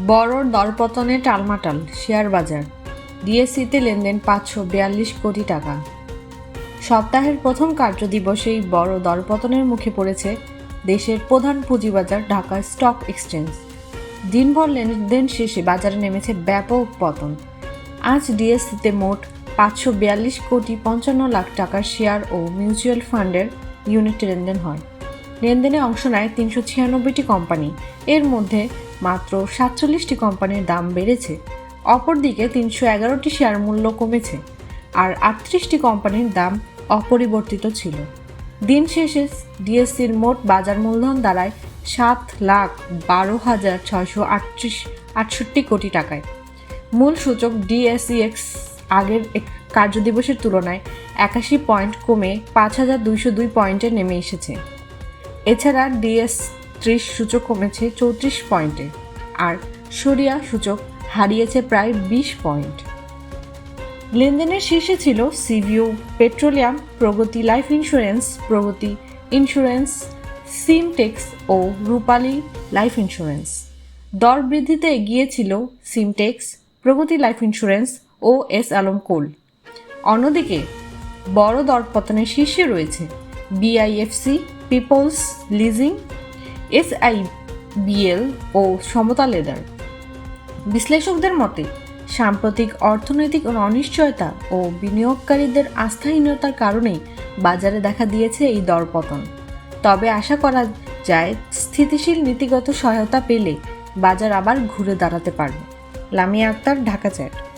বড় দরপতনে টালমাটাল, শেয়ার বাজার। ডিএসসিতে লেনদেন পাঁচশো বিয়াল্লিশ কোটি টাকা। সপ্তাহের প্রথম কার্যদিবসেই বড় দরপতনের মুখে পড়েছে দেশের প্রধান পুঁজিবাজার ঢাকা স্টক এক্সচেঞ্জ। দিনভর লেনদেন শেষে বাজারে নেমেছে ব্যাপক পতন। আজ ডিএসসিতে মোট পাঁচশো বিয়াল্লিশ কোটি পঞ্চান্ন লাখ টাকার শেয়ার ও মিউচুয়াল ফান্ডের ইউনিট লেনদেন হয়। লেনদেনে অংশ নেয় তিনশো ছিয়ানব্বইটি কোম্পানি। এর মধ্যে মাত্র সাতচল্লিশটি কোম্পানির দাম বেড়েছে। অপরদিকে তিনশো এগারোটি শেয়ার মূল্য কমেছে আর আটত্রিশটি কোম্পানির দাম অপরিবর্তিত ছিল। দিন শেষে ডিএসসির মোট বাজার মূলধন দাঁড়ায় সাত লাখ বারো হাজার ছয়শো আটত্রিশ, আটষট্টি কোটি টাকায়। মূল সূচক ডিএসইএক্স আগের কার্যদিবসের তুলনায় একাশি পয়েন্ট কমে পাঁচ হাজার দুইশো দুই পয়েন্টে নেমে এসেছে। এছাড়া ডিএস ত্রিশ সূচক কমেছে চৌত্রিশ পয়েন্টে, আর সরিয়া সূচক হারিয়েছে প্রায় বিশ পয়েন্ট। লেনদেনের শীর্ষে ছিল CVO petroleum, Pragati life insurance, Pragati insurance, Simtex ও রূপালী লাইফ ইন্স্যুরেন্স। দর বৃদ্ধিতে এগিয়ে ছিল সিমটেক্স, প্রগতি লাইফ ইন্স্যুরেন্স ও এস আলম কোল। অন্যদিকে বড় দরপতনের শীর্ষে রয়েছে BIFC peoples leasing S I SIBL O Samata leather. বিশ্লেষকদের মতে, সাম্প্রতিক অর্থনৈতিক অনিশ্চয়তা ও বিনিয়োগকারীদের আস্থাহীনতার কারণেই বাজারে দেখা দিয়েছে এই দরপতন। তবে আশা করা যায় স্থিতিশীল নীতিগত সহায়তা পেলে বাজার আবার ঘুরে দাঁড়াতে পারবে। লামিয়া আক্তার, ঢাকা চ্যাট।